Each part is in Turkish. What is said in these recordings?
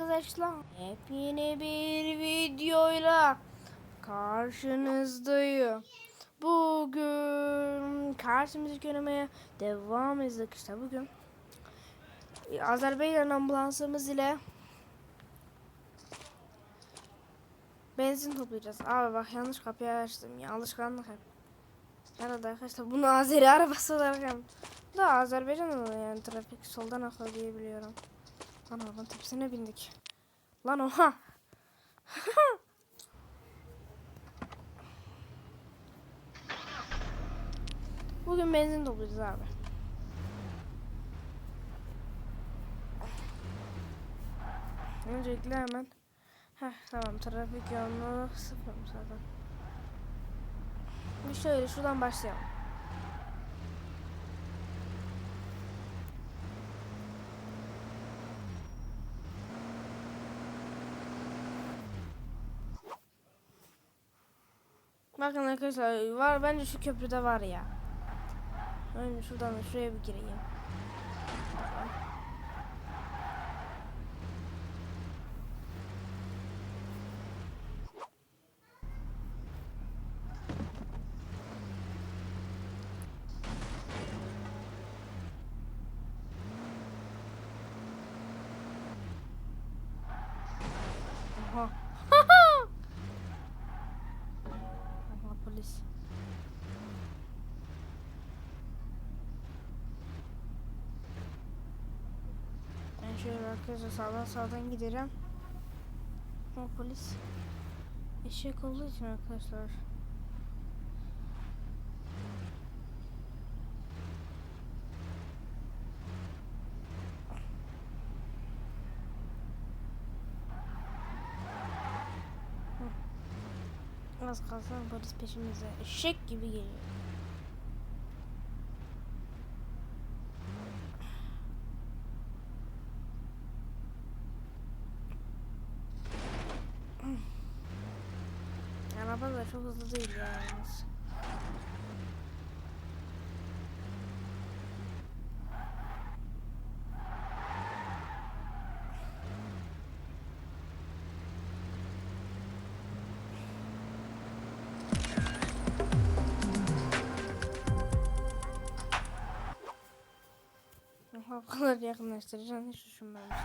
arkadaşlar. Yepyeni bir videoyla karşınızdayım. Bugün karşı müzik oynamaya devam edecek işte bugün. Azerbaycan ambulansımız ile benzin toplayacağız. Abi bak yanlış kapıyı açtım. Yanlışlıkla Arada arkadaşlar bunu Azeri arabası olarak yaptım. Da Azerbaycan'da yani trafik soldan akıyor diye biliyorum. Lan arabanın tepesine bindik. Lan oha. Bugün benzin toplayacağız abi. Öncelikle hemen Heh tamam trafik yoğunluğu sıfırım zaten. Bir şöyle şuradan başlayalım. Bakın arkadaşlar var bence şu köprüde var ya. Önce şuradan da şuraya bir gireyim. Aha polis. Ben şöyle arkadaşlar sağdan sağdan giderim. O polis. Eşek olduğu için arkadaşlar. Az kalsın polis peşimize eşek gibi geliyor. Araba da çok hızlı değil yani. Bu kadar yakınlaştıracağını hiç düşünmemiştim.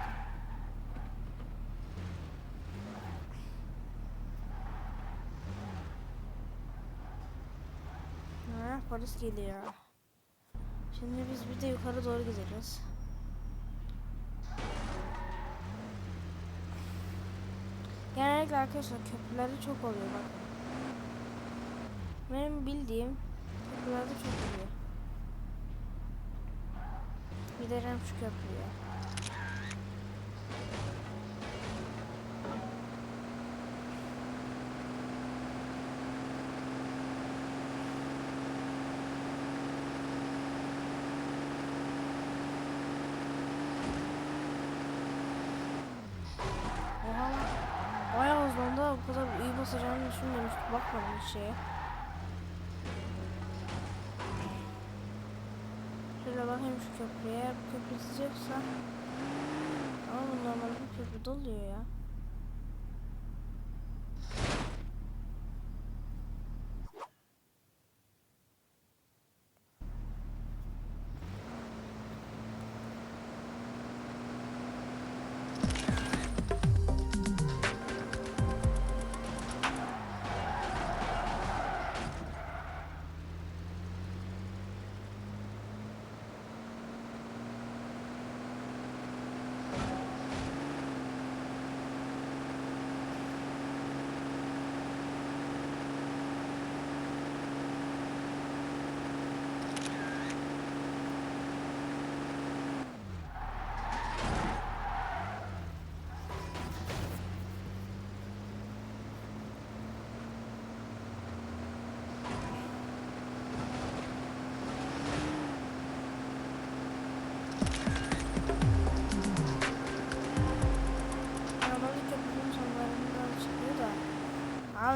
Ha, polis geliyor. Şimdi biz bir de yukarı doğru gideceğiz. Genellikle arkadaşlar köprülerde çok oluyor bak. Benim bildiğim köprülerde çok oluyor. Gidelim şu köprüye. Oha lan. Bayağı hızlandı bu kadar iyi basacağını düşünmemiştim. Bakmadım hiç şeye. Köprüye. Köprü sıcaksa ama bu normal bir köprü doluyor ya.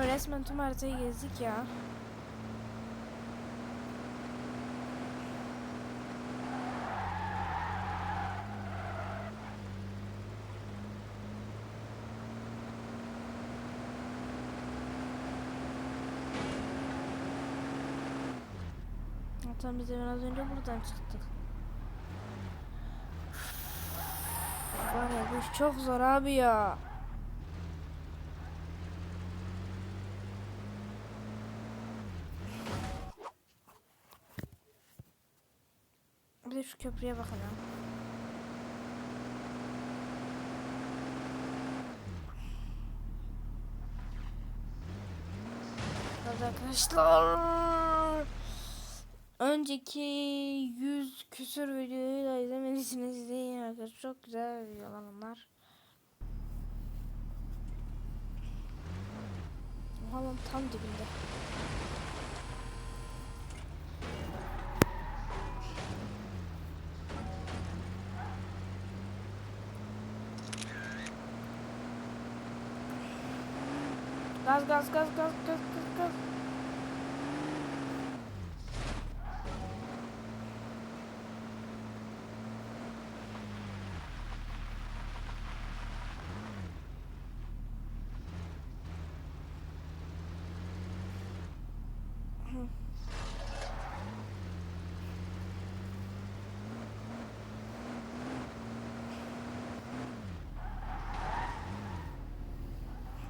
resmen tüm haritayı gezdik ya. Zaten biz biraz önce buradan çıktık. Var ya bu iş çok zor abi ya. De şu köprüye bakalım. Arkadaşlar. Önceki 100 küsür videoyu da izlemediyseniz izleyin arkadaşlar. Çok güzel videolar onlar. Oha tam dibinde. Gaz gaz gaz gaz gaz gaz gaz.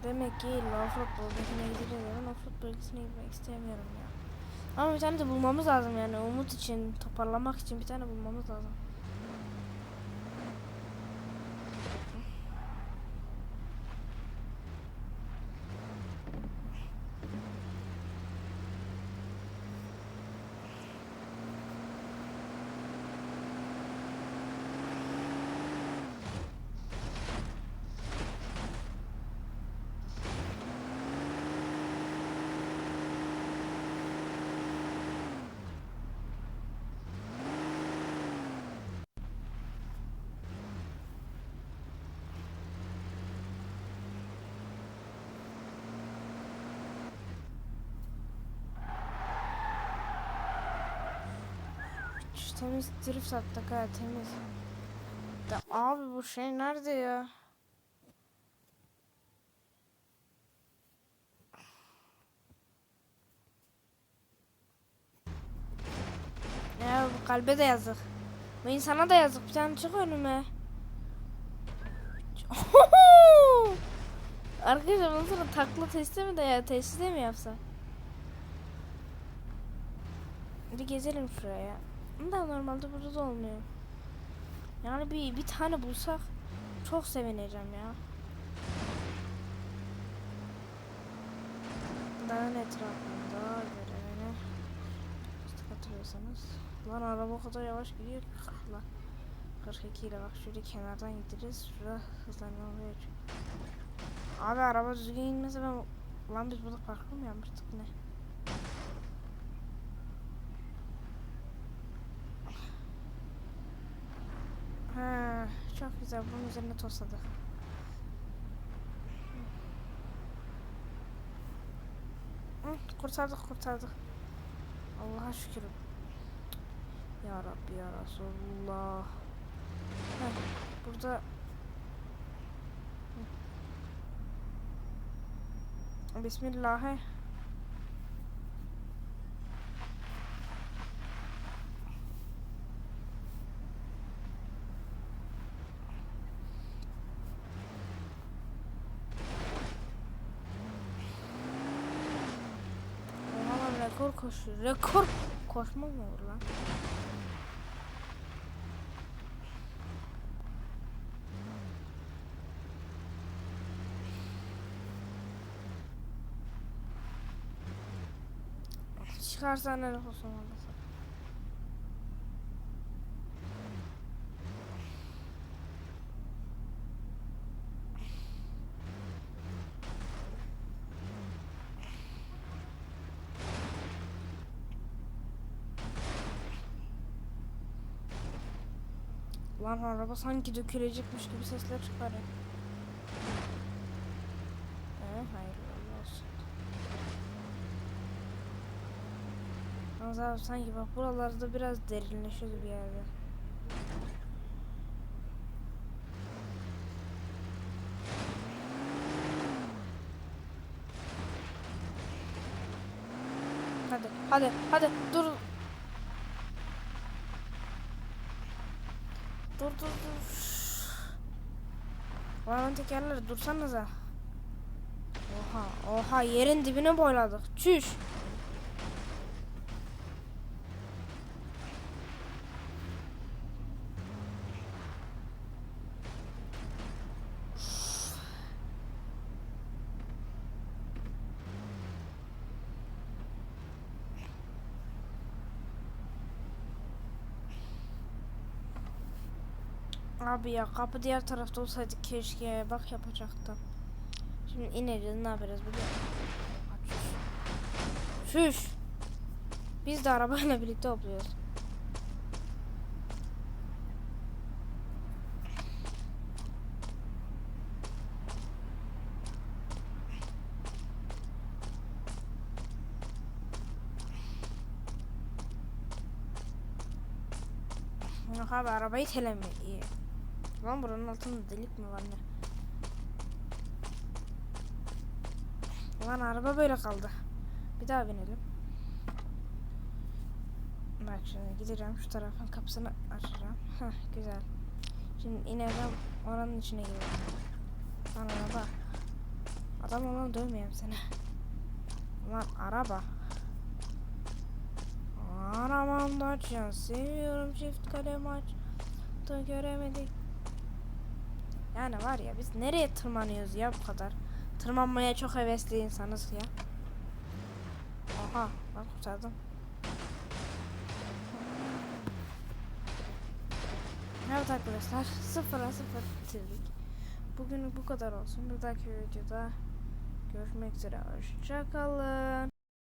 Demek ki offroad bölgesine gideceğiz ama offroad bölgesine gitmek istemiyorum ya. Ama bir tane de bulmamız lazım yani umut için, toparlamak için bir tane bulmamız lazım. Şu temiz drift attık ha temiz. Da abi bu şey nerede ya? Ya bu kalbe de yazık. Bu insana da yazık. Bir tane çık önüme. Arkadaşlar bunun sonra takla testi mi de ya testi de mi yapsak? Bir gezelim şuraya. Da normalde burada da olmuyor. Yani bir bir tane bulsak çok sevineceğim ya. Dağın etrafında görevine hatırlıyorsanız. Lan araba o kadar yavaş gidiyor ki lan. 42 ile bak şöyle kenardan gideriz. Şurada hızlanmaya açıyor. Abi araba düzgün inmese ben lan biz burada parkur mu yapmıştık ne? Ha, çok güzel. Bunun üzerine tosladık. Hı, kurtardık kurtardık. Allah'a şükür. Ya Rabbi ya Resulullah. Burada. Bismillah. Oha lan rekor koşuyor. Rekor koşma mı olur lan? Çıkarsan ne olsun olmasın. Lan araba sanki dökülecekmiş gibi sesler çıkarıyor. Ee, hayırlı olsun. Yalnız abi sanki bak buralarda biraz derinleşiyor gibi yerde. Hadi hadi hadi dur. dur dur. Arabanın tekerleri dursanıza. Oha oha yerin dibine boyladık. Çüş. Abi ya kapı diğer tarafta olsaydı keşke bak yapacaktım. Şimdi ineceğiz ne yapacağız biliyor musun? Şuş. Biz de arabayla birlikte hopluyoruz. Yok abi arabayı telemi iyi. Lan buranın altında delik mi var ne? Lan araba böyle kaldı. Bir daha binelim. Bak şimdi gideceğim şu tarafın kapısını açacağım. Heh güzel. Şimdi ineceğim oranın içine gireceğim. Lan araba. Adam olan dövmeyeyim seni. Lan araba. Aramam da seviyorum çift kalem aç da göremedik. Yani var ya biz nereye tırmanıyoruz ya bu kadar? Tırmanmaya çok hevesli insanız ya. Aha bak kurtardım. Evet arkadaşlar sıfıra sıfır bitirdik. Bugün bu kadar olsun. Bir dahaki videoda görüşmek üzere. Hoşçakalın.